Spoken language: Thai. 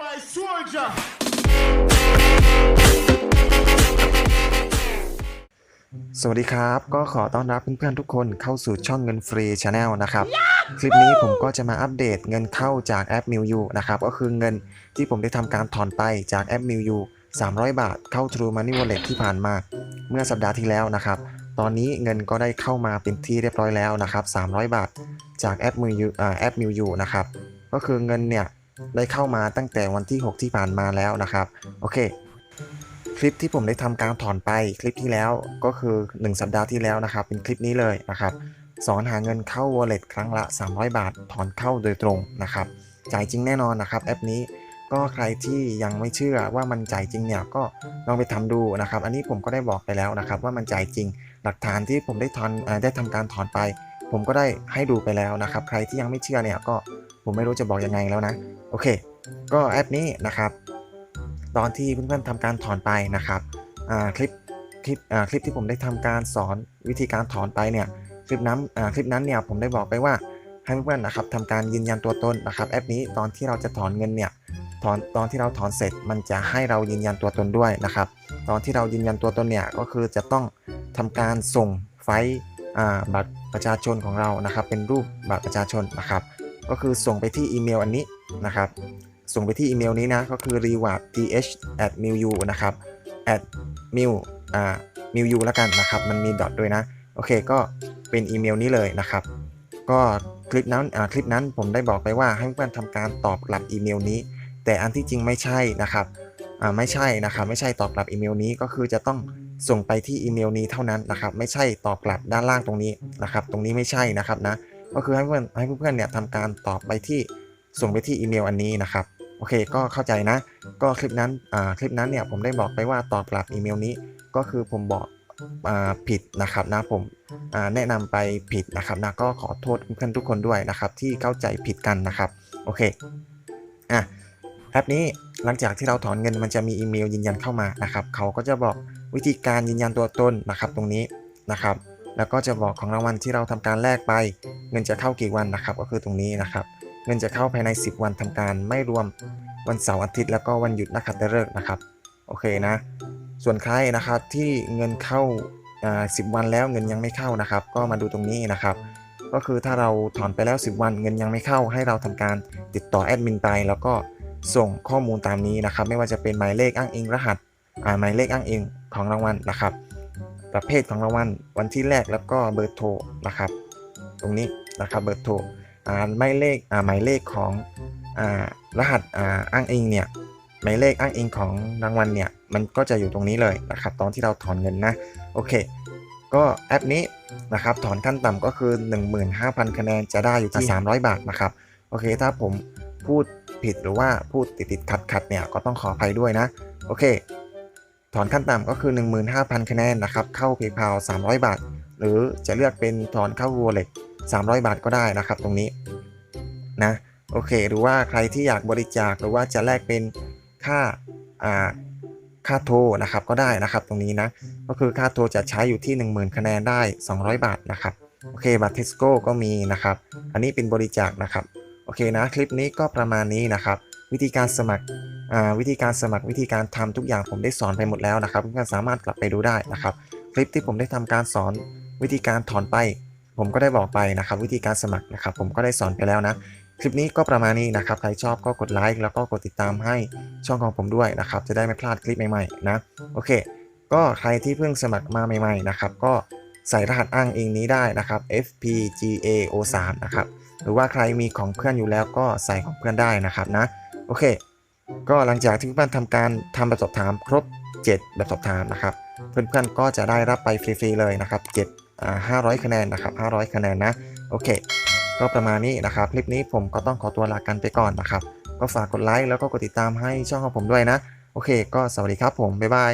White soldier. สวัสดีครับ ก็ขอต้อนรับเพื่อนๆทุกคนเข้าสู่ช่องเงินฟรีชาแนลนะครับ คลิปนี้ผมก็จะมาอัปเดตเงินเข้าจากแอป m i l u นะครับก็คือเงินที่ผมได้ทำการถอนไปจากแอป m i l u 300 บาทเข้า True Money Wallet ที่ผ่านมา เมื่อสัปดาห์ที่แล้วนะครับ ตอนนี้เงินก็ได้เข้ามาเป็นที่เรียบร้อยแล้วนะครับ300 บาทจากแอป m i l u อ่าแอป m i l u นะครับก็คือเงินเนี่ย ได้เข้ามาตั้งแต่วันที่ 6 ที่ผ่านมาแล้วนะครับ โอเค คลิปที่ผมได้ทำการถอนไปคลิปที่แล้วก็คือ 1 สัปดาห์ที่แล้วนะครับ เป็นคลิปนี้เลยนะครับ สอนหาเงินเข้า wallet ครั้งละ 300 บาท ถอนเข้าโดยตรงนะครับ จ่ายจริงแน่นอนนะครับแอปนี้ก็ใครที่ยังไม่เชื่อว่ามันจ่ายจริงเนี่ยก็ลองไปทำดูนะครับ อันนี้ผมก็ได้บอกไปแล้วนะครับ ว่ามันจ่ายจริง หลักฐานที่ผมได้ถอนอได้ทำการถอนไป ผมก็ได้ให้ดูไปแล้วนะครับ ใครที่ยังไม่เชื่อเนี่ยก็ผมไม่รู้จะบอกยังไงแล้วนะ โอเค ก็แอปนี้นะครับ ตอนที่เพื่อนๆทำการถอนไปนะครับคลิปคลิปคลิปที่ผมได้ทำการสอนวิธีการถอนไปเนี่ยคลิปนั้นคลิปนั้นเนี่ยผมได้บอกไปว่าให้เพื่อนๆนะครับทำการยืนยันตัวตนนะครับแอปนี้ตอนที่เราจะถอนเงินเนี่ยถอนตอนที่เราถอนเสร็จมันจะให้เรายืนยันตัวตนด้วยนะครับ ตอนที่เรายืนยันตัวตนเนี่ยก็คือจะต้องทำการส่งไฟล์บัตรประชาชนของเรานะครับ เป็นรูปบัตรประชาชนนะครับ ก็คือส่งไปที่อีเมลอันนี้ นะครับ ส่งไปที่อีเมลนี้นะ ก็คือ reward th at milu นะครับ at mil อ่า milu แล้วกันนะครับ มันมีดอทด้วยนะ โอเค ก็เป็นอีเมลนี้เลยนะครับ ก็คลิปนั้นอ่าคลิปนั้นผมได้บอกไปว่าให้เพื่อนทำการตอบกลับอีเมลนี้ แต่อันที่จริงไม่ใช่นะครับอ่าไม่ใช่นะครับ ไม่ใช่ตอบกลับอีเมลนี้ก็คือจะต้องส่งไปที่อีเมลนี้เท่านั้นนะครับ ไม่ใช่ตอบกลับด้านล่างตรงนี้นะครับ ตรงนี้ไม่ใช่นะครับนะ ก็คือให้เพื่อนให้เพื่อนเนี่ยทำการตอบไปที่ ส่งไปที่อีเมลอันนี้นะครับโอเคก็เข้าใจนะ ก็คลิปนั้นคลิปนั้นเนี่ยผมได้บอกไปว่าตอบกลับอีเมลนี้ก็คือผมบอกอผิดนะครับนะผมแนะนำไปผิดนะครับนะก็ขอโทษเพื่อนทุกคนด้วยนะครับ ที่เข้าใจผิดกันนะครับโอเคอะแอปนี้หลังจากที่เราถอนเงินมันจะมีอีเมลยืนยันเข้ามานะครับเขาก็จะบอกวิธีการยืนยันตัวตนนะครับตรงนี้นะครับ แล้วก็จะบอกของรางวัลที่เราทำการแลกไป เงินจะเข้ากี่วันนะครับ ก็คือตรงนี้นะครับ เงินจะเข้าภายใน 10 วันทำการไม่รวมวันเสาร์อาทิตย์แล้วก็วันหยุดนักขัตฤกษ์นะครับโอเคนะ ส่วนใครนะครับที่เงินเข้าอ่า10วันแล้วเงินยังไม่เข้านะครับ ก็มาดูตรงนี้นะครับ ก็คือถ้าเราถอนไปแล้ว 10 วันเงินยังไม่เข้า ให้เราทำการติดต่อแอดมินไปแล้วก็ส่งข้อมูลตามนี้นะครับ ไม่ว่าจะเป็นหมายเลขอ้างอิงรหัสหมายเลขอ้างอิงของรางวัลนะครับ ประเภทของรางวัลวันที่แรกแล้วก็เบอร์โทรนะครับ ตรงนี้นะครับเบอร์โทร หมายเลขอ่าหมายเลขของอ่ารหัสอ่าอ้างอิงเนี่ยหมายเลขอ้างอิงของรางวัลเนี่ยมันก็จะอยู่ตรงนี้เลยนะครับตอนที่เราถอนเงินนะโอเค ก็แอปนี้นะครับถอนขั้นต่ำก็คือ 15,000 คะแนนจะได้อยู่ที่ 300 บาทนะครับโอเคถ้าผมพูดผิดหรือว่าพูดติดติดขัดขัดๆเนี่ยก็ต้องขออภัยด้วยนะโอเค ถอนขั้นต่ำก็คือ 15,000 คะแนนนะครับเข้า PayPal 300 บาท หรือจะเลือกเป็นถอนเข้า Wallet 300 บาทก็ได้นะครับ ตรงนี้นะโอเค หรือว่าใครที่อยากบริจาคหรือว่าจะแลกเป็นค่าอ่าค่าโทรนะครับก็ได้นะครับตรงนี้นะก็คือค่าโทรจะใช้อยู่ที่ 10,000 คะแนนได้ 200 บาทนะครับโอเคบัตรเทสโก้ก็มีนะครับ อันนี้เป็นบริจาคนะครับโอเคนะคลิปนี้ก็ประมาณนี้นะครับ วิธีการสมัครอ่าวิธีการสมัครวิธีการทำทุกอย่างผมได้สอนไปหมดแล้วนะครับเพื่อนๆสามารถกลับไปดูได้นะครับ คลิปที่ผมได้ทำการสอนวิธีการถอนไป ผมก็ได้บอกไปนะครับวิธีการสมัครนะครับ ผมก็ได้สอนไปแล้วนะ คลิปนี้ก็ประมาณนี้นะครับ ใครชอบก็กดไลค์แล้วก็กดติดตามให้ช่องของผมด้วยนะครับ จะได้ไม่พลาดคลิปใหม่ๆนะ โอเค ก็ใครที่เพิ่งสมัครมาใหม่ๆนะครับ ก็ใส่รหัสอ้างอิงนี้ได้นะครับ FPGAO3 นะครับ หรือว่าใครมีของเพื่อนอยู่แล้วก็ใส่ของเพื่อนได้นะครับนะ โอเค ก็หลังจากที่เพื่อนทำการทำแบบสอบถามครบ 7 แบบสอบถามนะครับ เพื่อนๆก็จะได้รับไปฟรีๆเลยนะครับ 7 500 คะแนนนะครับ 500 คะแนนนะ โอเค ก็ประมาณนี้นะครับ คลิปนี้ผมก็ต้องขอตัวลากันไปก่อนนะครับ ก็ฝากกดไลค์แล้วก็กดติดตามให้ช่องของผมด้วยนะ โอเค ก็สวัสดีครับผม บ๊ายบาย